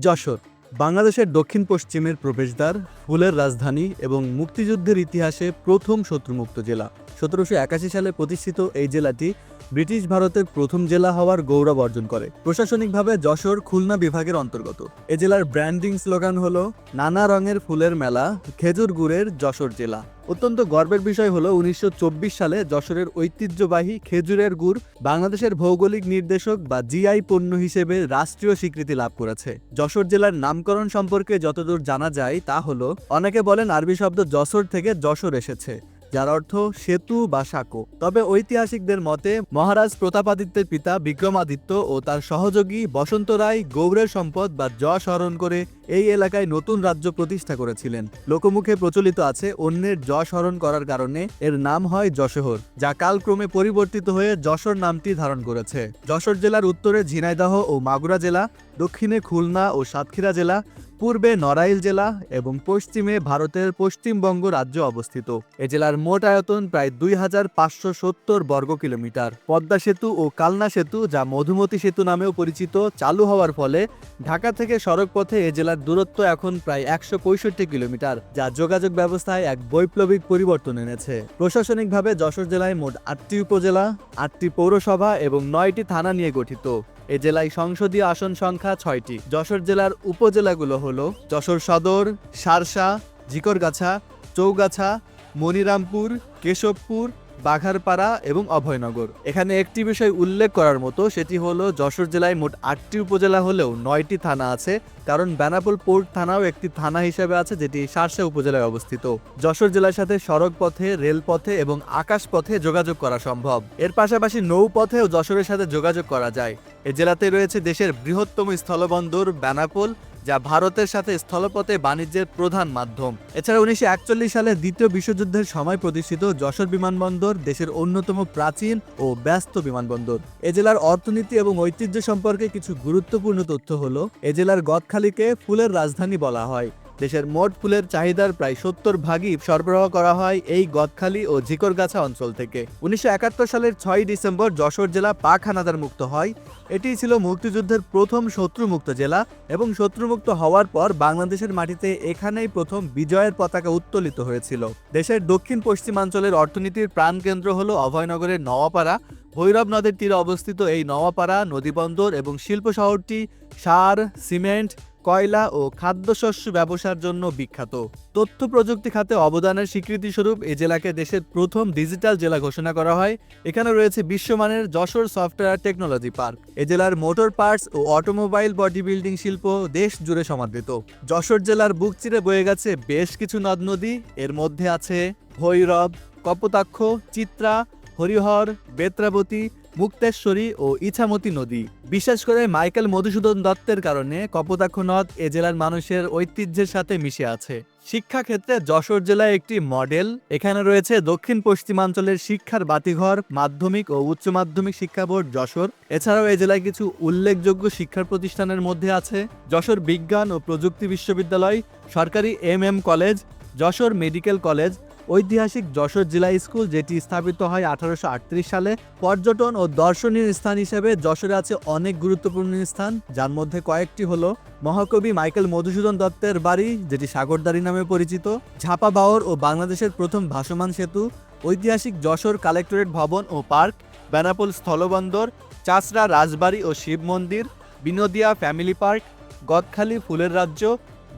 যশোর বাংলাদেশের দক্ষিণ পশ্চিমের প্রবেশদ্বার ফুলের রাজধানী এবং মুক্তিযুদ্ধের ইতিহাসে প্রথম শত্রুমুক্ত জেলা। সতেরোশো একাশি সালে প্রতিষ্ঠিত এই জেলাটি ব্রিটিশ ভারতের প্রথম জেলা হওয়ার গৌরব অর্জন করে। প্রশাসনিকভাবে যশোর খুলনা বিভাগের অন্তর্গত। এ জেলার ব্র্যান্ডিং স্লোগান হলো, নানা রঙের ফুলের মেলা, খেজুর গুড়ের যশোর জেলা। অত্যন্ত গর্বের বিষয় হলো, উনিশশো চব্বিশ সালে যশোরের ঐতিহ্যবাহী খেজুরের গুড় বাংলাদেশের ভৌগোলিক নির্দেশক বা জিআই পণ্য হিসেবে রাষ্ট্রীয় স্বীকৃতি লাভ করেছে। যশোর জেলার নামকরণ সম্পর্কে যতদূর জানা যায় তা হলো, অনেকে বলেন আরবি শব্দ যশোর থেকে যশোর এসেছে। যার অর্থ সেতু বা সাঁকো। তবে ঐতিহাসিকদের মতে, মহারাজ প্রতাপাদিত্যের পিতা বিক্রমাদিত্য ও তার সহযোগী বসন্ত রায় গৌরের সম্পদ বা যশ হরণ করে এই এলাকায় নতুন রাজ্য প্রতিষ্ঠা করেছিলেন। লোকমুখে প্রচলিত আছে অন্যের যশ হরণ করার কারণে। এর নাম হয় যশোহর, যা কালক্রমে পরিবর্তিত হয়ে যশোর নামটি ধারণ করেছে। যশোর জেলার উত্তরে ঝিনাইদহ ও মাগুরা জেলা, দক্ষিণে খুলনা ও সাতক্ষীরা জেলা, পূর্বে নড়াইল জেলা এবং পশ্চিমে ভারতের পশ্চিমবঙ্গ রাজ্য অবস্থিত। এ জেলার মোট আয়তন প্রায় দুই হাজার পাঁচশো সত্তর বর্গ কিলোমিটার। পদ্মা সেতু ও কালনা সেতু, যা মধুমতি সেতু নামেও পরিচিত, চালু হওয়ার ফলে ঢাকা থেকে সড়ক পথে এ জেলার দূরত্ব এখন প্রায় একশো পঁয়ষট্টি কিলোমিটার, যা যোগাযোগ ব্যবস্থায় এক বৈপ্লবিক পরিবর্তন এনেছে। প্রশাসনিকভাবে যশোর জেলায় মোট আটটি উপজেলা, আটটি পৌরসভা এবং নয়টি থানা নিয়ে গঠিত। এ জেলায় সংসদীয় আসন সংখ্যা ছয়টি। যশোর জেলার উপজেলাগুলো হল যশোর সদর, সারসা জিকরগাছা চৌগাছা, মনিরামপুর, কেশবপুর বাঘারপাড়া এবং অভয়নগর। এখানে একটি বিষয় উল্লেখ করার মতো, সেটি হলো যশোর জেলায় মোট আটটি উপজেলা হলেও নয়টি থানা আছে, কারণ বেনাপোল পোর্ট থানাও একটি থানা হিসেবে আছে, যেটি সারসা উপজেলায় অবস্থিত। যশোর জেলার সাথে সড়ক পথে রেলপথে এবং আকাশ পথে যোগাযোগ করা সম্ভব। এর পাশাপাশি নৌপথেও যশোরের সাথে যোগাযোগ করা যায়। এ জেলাতে রয়েছে দেশের বৃহত্তম স্থলবন্দর বেনাপোল যা ভারতের সাথে স্থলপথে বাণিজ্যের প্রধান মাধ্যম। এছাড়া উনিশশো একচল্লিশ সালে দ্বিতীয় বিশ্বযুদ্ধের সময় প্রতিষ্ঠিত যশোর বিমানবন্দর দেশের অন্যতম প্রাচীন ও ব্যস্ত বিমানবন্দর। এ জেলার অর্থনীতি এবং ঐতিহ্য সম্পর্কে কিছু গুরুত্বপূর্ণ তথ্য হল, এ জেলার গদখালিকে ফুলের রাজধানী বলা হয়। দেশের মোট ফুলের চাহিদার প্রায় সত্তর ভাগই সরবরাহ করা হয় এই গদখালি ও ঝিকরগাছা অঞ্চল থেকে। উনিশশো একাত্তর সালের ছয় ডিসেম্বর যশোর জেলা পাক হানাদার মুক্ত হয়। এটি ছিল মুক্তিযুদ্ধের প্রথম শত্রুমুক্ত জেলা এবং শত্রুমুক্ত হওয়ার পর বাংলাদেশের মাটিতে এখানেই প্রথম বিজয়ের পতাকা উত্তোলিত হয়েছিল। দেশের দক্ষিণ পশ্চিমাঞ্চলের অর্থনীতির প্রাণকেন্দ্র হল অভয়নগরের নওয়াপাড়া। ভৈরব নদের তীরে অবস্থিত এই নওয়াপাড়া, নদীবন্দর এবং শিল্প শহরটি সার, সিমেন্ট কয়লা ও খাদ্যশস্য ব্যবসার জন্য বিখ্যাত। তথ্য প্রযুক্তি খাতে অবদানের স্বীকৃতি স্বরূপ এ জেলাকে দেশের প্রথম ডিজিটাল জেলা ঘোষণা করা হয়। এখানে রয়েছে বিশ্বমানের যশোর সফটওয়্যার টেকনোলজি পার্ক। এ জেলার মোটর পার্টস ও অটোমোবাইল বডি বিল্ডিং শিল্প দেশ জুড়ে সমাদৃত। যশোর জেলার বুক চিরে বয়ে গেছে বেশ কিছু নদ নদী। এর মধ্যে আছে ভৈরব, কপোতাক্ষ, চিত্রা হরিহর, বেত্রাবতী, মুক্তেশ্বরী ও ইছামতি নদী। বিশেষ করে মাইকেল মধুসূদন দত্তের কারণে কপোতাক্ষ নদ এ জেলার মানুষের ঐতিহ্যের সাথে মিশে আছে। শিক্ষাক্ষেত্রে যশোর জেলায় একটি মডেল, এখানে রয়েছে দক্ষিণ পশ্চিমাঞ্চলের শিক্ষার বাতিঘর, মাধ্যমিক ও উচ্চ মাধ্যমিক শিক্ষা বোর্ড যশোর। এছাড়াও এ জেলায় কিছু উল্লেখযোগ্য শিক্ষা প্রতিষ্ঠানের মধ্যে আছে। যশোর বিজ্ঞান ও প্রযুক্তি বিশ্ববিদ্যালয়, সরকারি M M college, Jessore medical college ঐতিহাসিক যশোর জেলা স্কুল, যেটি স্থাপিত হয় আঠারোশো আটত্রিশ সালে, পর্যটন ও দর্শনীয় স্থান হিসেবে যশোরে আছে অনেক গুরুত্বপূর্ণ স্থান, যার মধ্যে কয়েকটি হলো মহাকবি মাইকেল মধুসূদন দত্তের বাড়ি, যেটি সাগরদারি নামে পরিচিত, ঝাপা বাওর ও বাংলাদেশের প্রথম ভাসমান সেতু, ঐতিহাসিক যশোর কালেক্টরেট ভবন ও পার্ক, বেনাপোল স্থলবন্দর, চাষড়া রাজবাড়ি ও শিব মন্দির, বিনোদিয়া ফ্যামিলি পার্ক, গদখালি ফুলের রাজ্য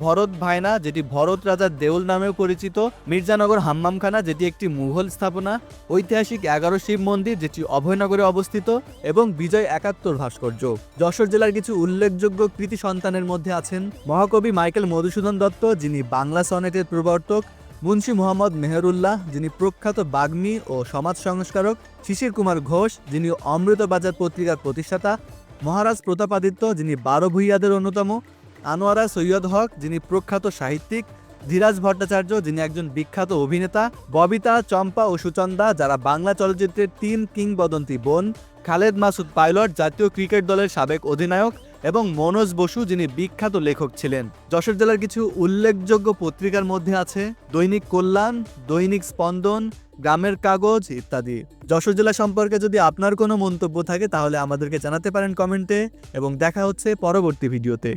ভরত ভায়না যেটি ভরত রাজার দেউল নামেও পরিচিত, মির্জানগর হাম্মামখানা, যেটি একটি মুঘল স্থাপনা, ঐতিহাসিক এগারো শিব মন্দির, যেটি অভয়নগরে অবস্থিত, এবং বিজয় একাত্তর ভাস্কর্য। যশোর জেলার কিছু উল্লেখযোগ্য কৃতি সন্তানের মধ্যে আছেন মহাকবি মাইকেল মধুসূদন দত্ত, যিনি বাংলা সনেটের প্রবর্তক, মুন্সী মোহাম্মদ মেহরুল্লাহ, যিনি প্রখ্যাত বাগ্মী ও সমাজ সংস্কারক, শিশির কুমার ঘোষ, যিনি অমৃতবাজার পত্রিকার প্রতিষ্ঠাতা, মহারাজ প্রতাপাদিত্য, যিনি বারো ভূইয়াদের অন্যতম আনোয়ারা সৈয়দ হক, যিনি প্রখ্যাত সাহিত্যিক, ধীরাজ ভট্টাচার্য, যিনি একজন বিখ্যাত অভিনেতা, ববিতা চম্পা ও সুচন্দা, যারা বাংলা চলচ্চিত্রের তিন কিংবদন্তি বোন, খালেদ মাসুদ পাইলট, জাতীয় ক্রিকেট দলের সাবেক অধিনায়ক, এবং মনোজ বসু, যিনি বিখ্যাত লেখক ছিলেন। যশোর জেলার কিছু উল্লেখযোগ্য পত্রিকার মধ্যে আছে, দৈনিক কল্যাণ, দৈনিক স্পন্দন, গ্রামের কাগজ ইত্যাদি। যশোর জেলা সম্পর্কে যদি আপনার কোনো মন্তব্য থাকে, তাহলে আমাদেরকে জানাতে পারেন কমেন্টে, এবং দেখা হচ্ছে পরবর্তী ভিডিওতে।